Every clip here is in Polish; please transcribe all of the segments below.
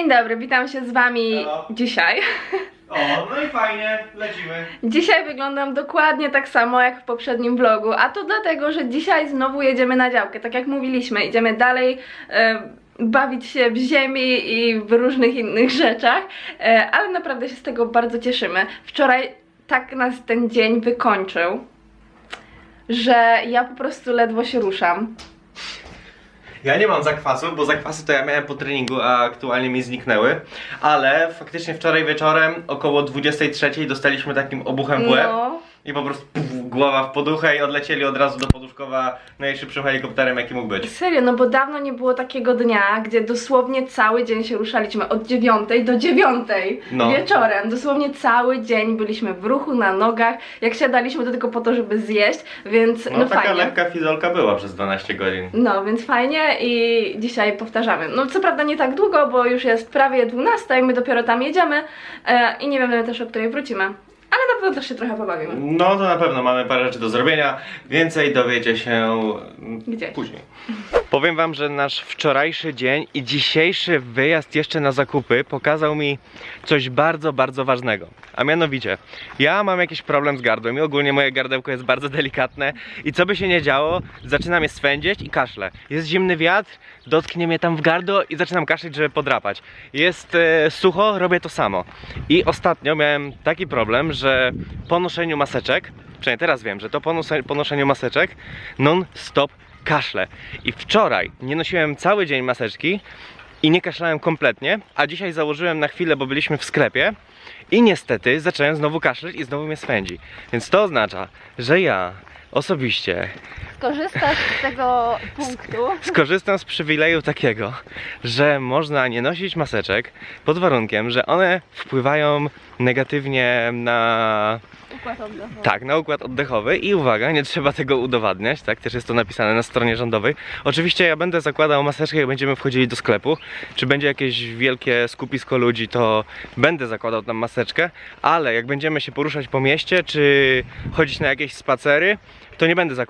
Dzień dobry, witam się z wami Hello. dzisiaj. O, no i fajnie, lecimy. Dzisiaj wyglądam dokładnie tak samo jak w poprzednim vlogu, a to dlatego, że dzisiaj znowu jedziemy na działkę. Tak jak mówiliśmy, idziemy dalej bawić się w ziemi i w różnych innych rzeczach, e, ale naprawdę się z tego bardzo cieszymy. Wczoraj tak nas ten dzień wykończył, że ja po prostu ledwo się ruszam. Ja nie mam zakwasów, bo zakwasy to ja miałem po treningu, a aktualnie mi zniknęły. Ale faktycznie wczoraj wieczorem około 23 dostaliśmy takim obuchem w łeb. No. I po prostu puf, głowa w poduchę i odlecieli od razu do poduszkowa najszybszym helikopterem jaki mógł być. Serio, no bo dawno nie było takiego dnia, gdzie dosłownie cały dzień się ruszaliśmy od dziewiątej do dziewiątej No. wieczorem. Dosłownie cały dzień byliśmy w ruchu, na nogach. Jak siadaliśmy to tylko po to, żeby zjeść, więc no, No, taka fajnie. lekka fizolka była przez 12 godzin. No, więc fajnie i dzisiaj powtarzamy. No co prawda nie tak długo, bo już jest prawie 12 i my dopiero tam jedziemy e, i nie wiemy też o której wrócimy. Ale na pewno też się trochę pobawimy. No to na pewno mamy parę rzeczy do zrobienia. Więcej dowiecie się mm, Gdzieś. później. Powiem wam, że nasz wczorajszy dzień i dzisiejszy wyjazd jeszcze na zakupy pokazał mi coś bardzo, bardzo ważnego. A mianowicie, ja mam jakiś problem z gardłem i ogólnie moje gardełko jest bardzo delikatne i co by się nie działo, zaczyna mnie swędzieć i kaszle. Jest zimny wiatr, dotknie mnie tam w gardło i zaczynam kaszleć, żeby podrapać. Jest e, sucho, robię to samo. I ostatnio miałem taki problem, że po noszeniu maseczek, przynajmniej teraz wiem, że to po, noszeniu maseczek non-stop kaszle. I wczoraj nie nosiłem cały dzień maseczki i nie kaszlałem kompletnie, a dzisiaj założyłem na chwilę, bo byliśmy w sklepie i niestety zacząłem znowu kaszleć i znowu mnie swędzi. Więc to oznacza, że ja osobiście Korzystasz z tego punktu. skorzystam z przywileju takiego, że można nie nosić maseczek pod warunkiem, że one wpływają negatywnie na Układ oddechowy. tak, na układ oddechowy i uwaga, nie trzeba tego udowadniać, tak, też jest to napisane na stronie rządowej. Oczywiście ja będę zakładał maseczkę, jak będziemy wchodzili do sklepu, czy będzie jakieś wielkie skupisko ludzi, to będę zakładał tam maseczkę, ale jak będziemy się poruszać po mieście, czy chodzić na jakieś spacery, to nie będę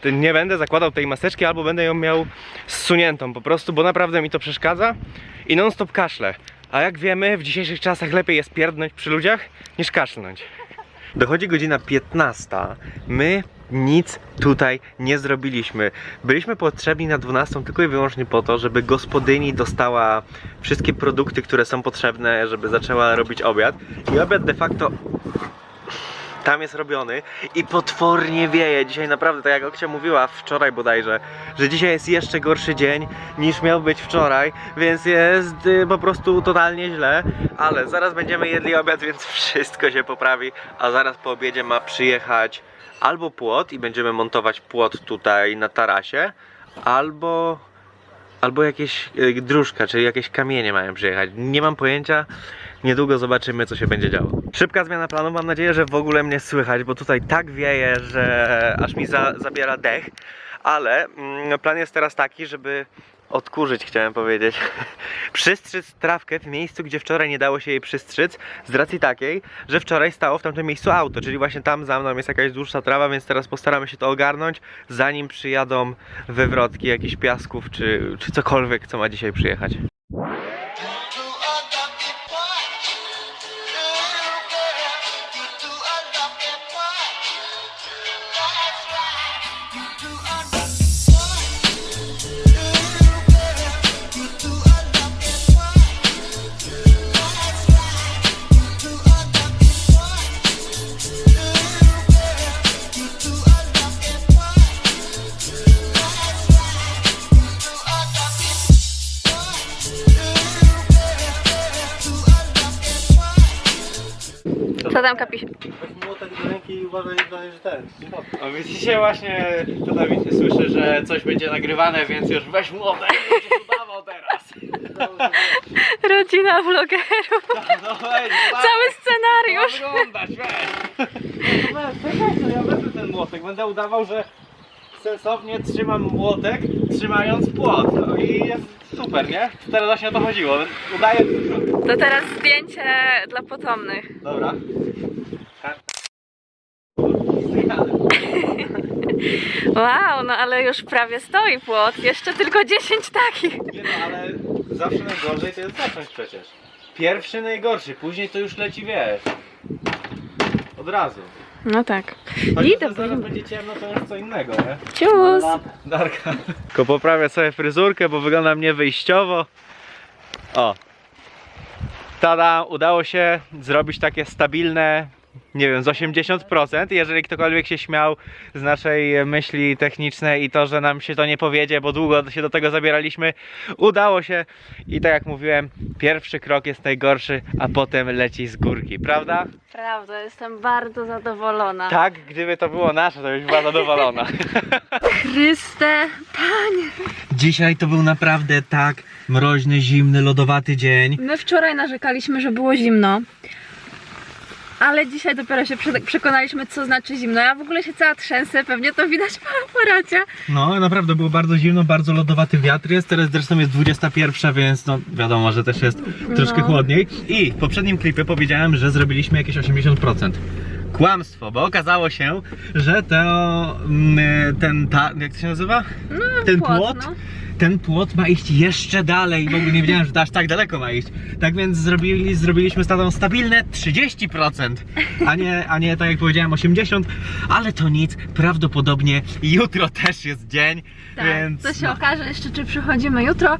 te- nie będę zakładał tej maseczki, albo będę ją miał zsuniętą po prostu, bo naprawdę mi to przeszkadza i non stop kaszle. A jak wiemy, w dzisiejszych czasach lepiej jest pierdnąć przy ludziach niż kaszlnąć. Dochodzi godzina 15. My nic tutaj nie zrobiliśmy. Byliśmy potrzebni na 12 tylko i wyłącznie po to, żeby gospodyni dostała wszystkie produkty, które są potrzebne, żeby zaczęła robić obiad. I obiad de facto tam jest robiony i potwornie wieje. Dzisiaj naprawdę, tak jak Okcia mówiła wczoraj bodajże, że dzisiaj jest jeszcze gorszy dzień niż miał być wczoraj, więc jest y, po prostu totalnie źle, ale zaraz będziemy jedli obiad, więc wszystko się poprawi, a zaraz po obiedzie ma przyjechać albo płot i będziemy montować płot tutaj na tarasie, albo albo jakieś y, dróżka, czyli jakieś kamienie mają przyjechać. Nie mam pojęcia. Niedługo zobaczymy, co się będzie działo. Szybka zmiana planu. Mam nadzieję, że w ogóle mnie słychać, bo tutaj tak wieje, że aż mi za, zabiera dech. Ale mm, plan jest teraz taki, żeby odkurzyć, chciałem powiedzieć. Przystrzyc trawkę w miejscu, gdzie wczoraj nie dało się jej przystrzyc, z racji takiej, że wczoraj stało w tamtym miejscu auto, czyli właśnie tam za mną jest jakaś dłuższa trawa, więc teraz postaramy się to ogarnąć, zanim przyjadą wywrotki jakichś piasków, czy, czy cokolwiek, co ma dzisiaj przyjechać. Co tam kapisz? Weź młotek do ręki i uważaj, że ten. O, widzicie właśnie, tu Dawid słyszy, że coś będzie nagrywane, więc już weź młotek, będziesz udawał teraz. Rodzina vlogerów. No weź, Cały scenariusz. Ma wyglądać, weź. No weź, czekaj, ja wezmę ten młotek, będę udawał, że sensownie trzymam młotek, trzymając płot. No i jest super, nie? Teraz właśnie o to chodziło. Udaję... To teraz zdjęcie dla potomnych. Dobra. Wow, no ale już prawie stoi płot. Jeszcze tylko 10 takich. Nie no, ale Zawsze najgorzej to jest zacząć przecież. Pierwszy najgorszy, później to już leci wiesz. Od razu. No tak. Chociaż Idę, zaraz będzie ciemno, to już co innego, nie? Cius! Darka. Tylko poprawię sobie fryzurkę, bo wygląda mnie wyjściowo. O. Tada, udało się zrobić takie stabilne, nie wiem, z 80%. Jeżeli ktokolwiek się śmiał z naszej myśli technicznej i to, że nam się to nie powiedzie, bo długo się do tego zabieraliśmy, udało się. I tak jak mówiłem, pierwszy krok jest najgorszy, a potem leci z górki, prawda? Prawda, jestem bardzo zadowolona. Tak, gdyby to było nasze, to byś była zadowolona. Chryste, Dzisiaj to był naprawdę tak mroźny, zimny, lodowaty dzień. my wczoraj narzekaliśmy, że było zimno. Ale dzisiaj dopiero się prze- przekonaliśmy, co znaczy zimno. Ja w ogóle się cała trzęsę, pewnie to widać po aparacie. No, naprawdę było bardzo zimno, bardzo lodowaty wiatr jest. Teraz zresztą jest 21, więc no wiadomo, że też jest troszkę No. chłodniej. I w poprzednim klipie powiedziałem, że zrobiliśmy jakieś 80%. Kłamstwo, bo okazało się, że to mm, ten ta, jak to się nazywa? No, ten płot, płot, no. ten płot ma iść jeszcze dalej. W ogóle nie wiedziałem, że to aż tak daleko ma iść. Tak więc zrobili, zrobiliśmy z tatą stabilne 30%, a nie, a nie tak jak powiedziałem 80%, ale to nic, prawdopodobnie jutro też jest dzień, Tak, więc to się no. okaże jeszcze, czy przychodzimy jutro,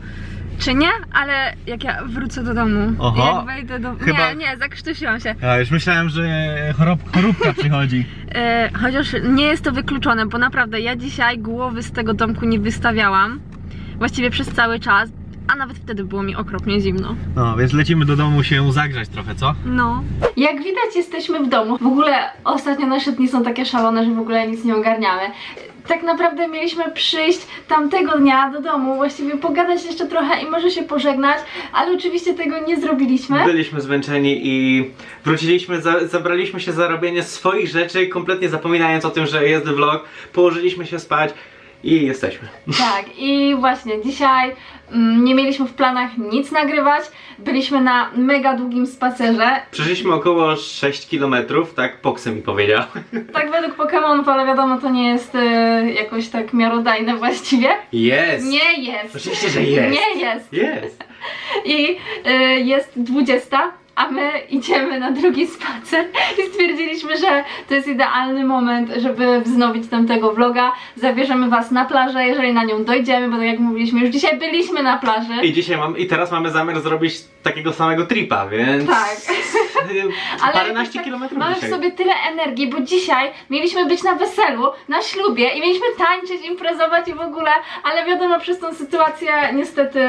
czy nie, ale jak ja wrócę do domu, Oho, jak wejdę do... chyba- Nie, nie, zakrztusiłam się. Ja już myślałem, że chorob, choróbka przychodzi. E, chociaż nie jest to wykluczone, bo naprawdę ja dzisiaj głowy z tego domku nie wystawiałam. Właściwie przez cały czas, a nawet wtedy było mi okropnie zimno. No, więc lecimy do domu się zagrzać trochę, co? No. Jak widać jesteśmy w domu. W ogóle ostatnio nasze dni są takie szalone, że w ogóle nic nie ogarniamy. Tak naprawdę mieliśmy przyjść tamtego dnia do domu, właściwie pogadać jeszcze trochę i może się pożegnać, ale oczywiście tego nie zrobiliśmy. Byliśmy zmęczeni i wróciliśmy, za, zabraliśmy się za robienie swoich rzeczy, kompletnie zapominając o tym, że jest vlog. Położyliśmy się spać i jesteśmy. Tak, i właśnie dzisiaj mm, nie mieliśmy w planach nic nagrywać. Byliśmy na mega długim spacerze. Przeszliśmy około 6 km, tak Poksy mi powiedział. Tak według Pokémonów, ale wiadomo, to nie jest e, jakoś tak miarodajne właściwie. Jest! Nie jest. Oczywiście, że jest! Nie jest. Jest! I e, jest 20, a my idziemy na drugi spacer i stwierdziliśmy, że to jest idealny moment, żeby wznowić tamtego vloga. Zabierzemy was na plażę, jeżeli na nią dojdziemy, bo tak jak mówiliśmy, już dzisiaj byliśmy na plaży. I dzisiaj mam, i teraz mamy zamiar zrobić takiego samego tripa, więc... Tak. Ale Paręnaście jakoś kilometrów Mamy w dzisiaj. sobie tyle energii, bo dzisiaj mieliśmy być na weselu, na ślubie i mieliśmy tańczyć, imprezować i w ogóle, ale wiadomo, przez tą sytuację niestety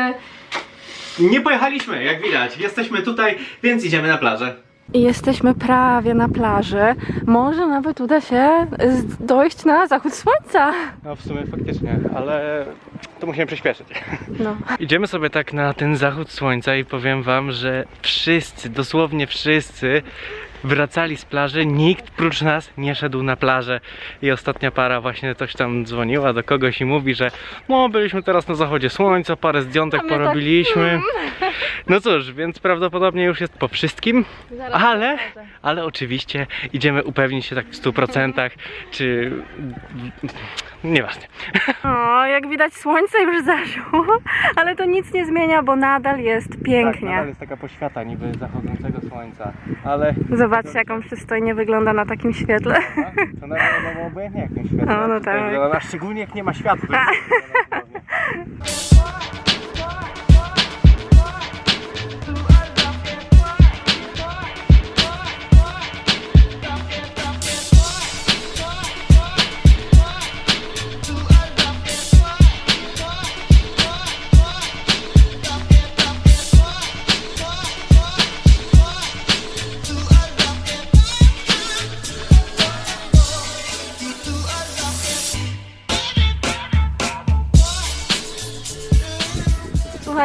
Nie pojechaliśmy, jak widać. Jesteśmy tutaj, więc idziemy na plażę. Jesteśmy prawie na plaży. Może nawet uda się z- dojść na zachód słońca. No w sumie faktycznie, ale to musimy przyspieszyć. No. Idziemy sobie tak na ten zachód słońca i powiem wam, że wszyscy, dosłownie wszyscy wracali z plaży, nikt prócz nas nie szedł na plażę i ostatnia para właśnie coś tam dzwoniła do kogoś i mówi, że no byliśmy teraz na zachodzie słońca, parę zdjątek tak, porobiliśmy. No cóż, więc prawdopodobnie już jest po wszystkim, ale, ale oczywiście idziemy upewnić się tak w 100% czy nieważne. O, jak widać słońce już zaszło, ale to nic nie zmienia, bo nadal jest Tak, pięknie. nadal jest taka poświata niby zachodzącego słońca, ale Zobaczcie, jak on przystojnie wygląda na takim świetle. to na było obojętnie jak nie światło. No, no tak. szczególnie jak nie ma światła. to jest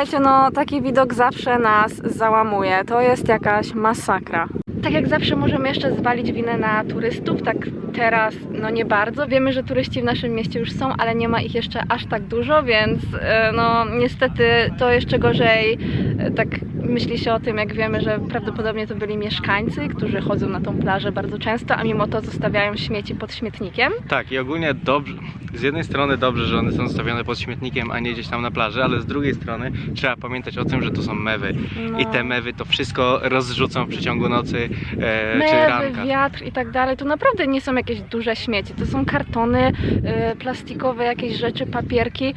Słuchajcie, no taki widok zawsze nas załamuje. To jest jakaś masakra. Tak jak zawsze możemy jeszcze zwalić winę na turystów, tak teraz no nie bardzo. Wiemy, że turyści w naszym mieście już są, ale nie ma ich jeszcze aż tak dużo, więc e, no niestety to jeszcze gorzej tak myśli się o tym, jak wiemy, że prawdopodobnie to byli mieszkańcy, którzy chodzą na tą plażę bardzo często, a mimo to zostawiają śmieci pod śmietnikiem. Tak, i ogólnie dobrze, z jednej strony dobrze, że one są zostawione pod śmietnikiem, a nie gdzieś tam na plaży, ale z drugiej strony trzeba pamiętać o tym, że to są mewy. No. I te mewy to wszystko rozrzucą w przeciągu nocy e, czy Mewy, ranka. wiatr i tak dalej, to naprawdę nie są jakieś duże śmieci, to są kartony, y, plastikowe jakieś rzeczy, papierki.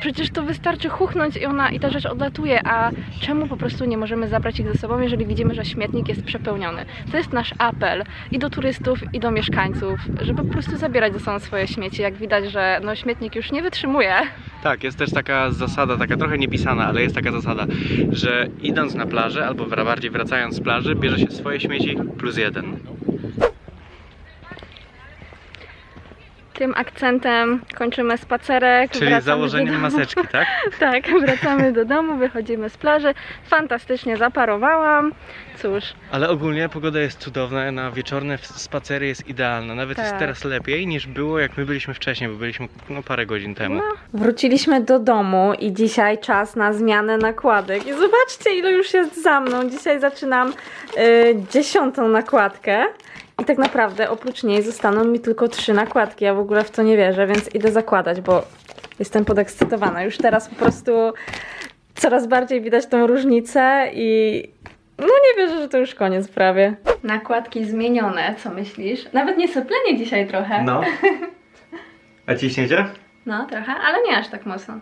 Przecież to wystarczy chuchnąć i ona i ta rzecz odlatuje, a czemu po prostu nie możemy zabrać ich ze sobą, jeżeli widzimy, że śmietnik jest przepełniony? To jest nasz apel i do turystów, i do mieszkańców, żeby po prostu zabierać ze sobą swoje śmieci. Jak widać, że no, śmietnik już nie wytrzymuje. Tak, jest też taka zasada, taka trochę niepisana, ale jest taka zasada, że idąc na plażę, albo bardziej wracając z plaży, bierze się swoje śmieci plus jeden. Tym akcentem kończymy spacerek. Czyli do założeniem maseczki, tak? Tak, wracamy do domu, wychodzimy z plaży. Fantastycznie zaparowałam. Cóż, Ale ogólnie pogoda jest cudowna, na wieczorne spacery jest idealna. Nawet jest Tak. teraz lepiej niż było jak my byliśmy wcześniej, bo byliśmy no, parę godzin temu. no. Wróciliśmy do domu i dzisiaj czas na zmianę nakładek. I zobaczcie, ile już jest za mną. Dzisiaj zaczynam y, dziesiątą nakładkę. I tak naprawdę oprócz niej zostaną mi tylko trzy nakładki. Ja w ogóle w to nie wierzę, więc idę zakładać, bo jestem podekscytowana. Już teraz po prostu coraz bardziej widać tą różnicę i no nie wierzę, że to już koniec prawie. Nakładki zmienione, co myślisz? Nawet nie soplenie dzisiaj trochę. No. A ciśniecie? No, trochę, ale nie aż tak mocno.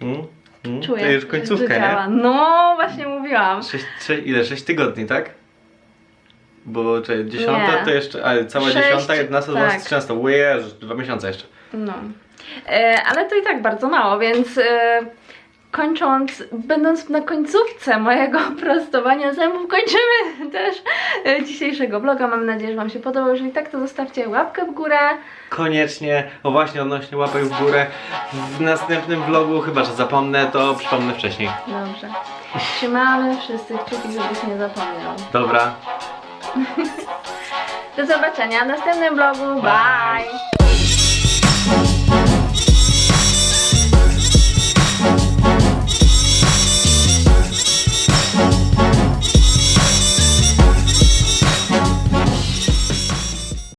Mm, mm. Czuję, To już że końcówka, działa. nie? No, właśnie mówiłam. Sześć, sze, ile? 6 tygodni, tak? Bo czy dziesiąta Nie. to jeszcze, ale cała Sześć, dziesiąta, 11, tak. 12, 13, o Jezu, dwa miesiące jeszcze. No. E, ale to i tak bardzo mało, więc e, kończąc, będąc na końcówce mojego prostowania zębów, kończymy też e, dzisiejszego vloga. Mam nadzieję, że Wam się podobał. Jeżeli tak, to zostawcie łapkę w górę. Koniecznie, o właśnie odnośnie łapek w górę, w następnym vlogu, chyba że zapomnę, to przypomnę wcześniej. Dobrze. Trzymamy wszyscy kciuki, żebyś nie zapomniał. Dobra. Do zobaczenia w następnym vlogu. Bye.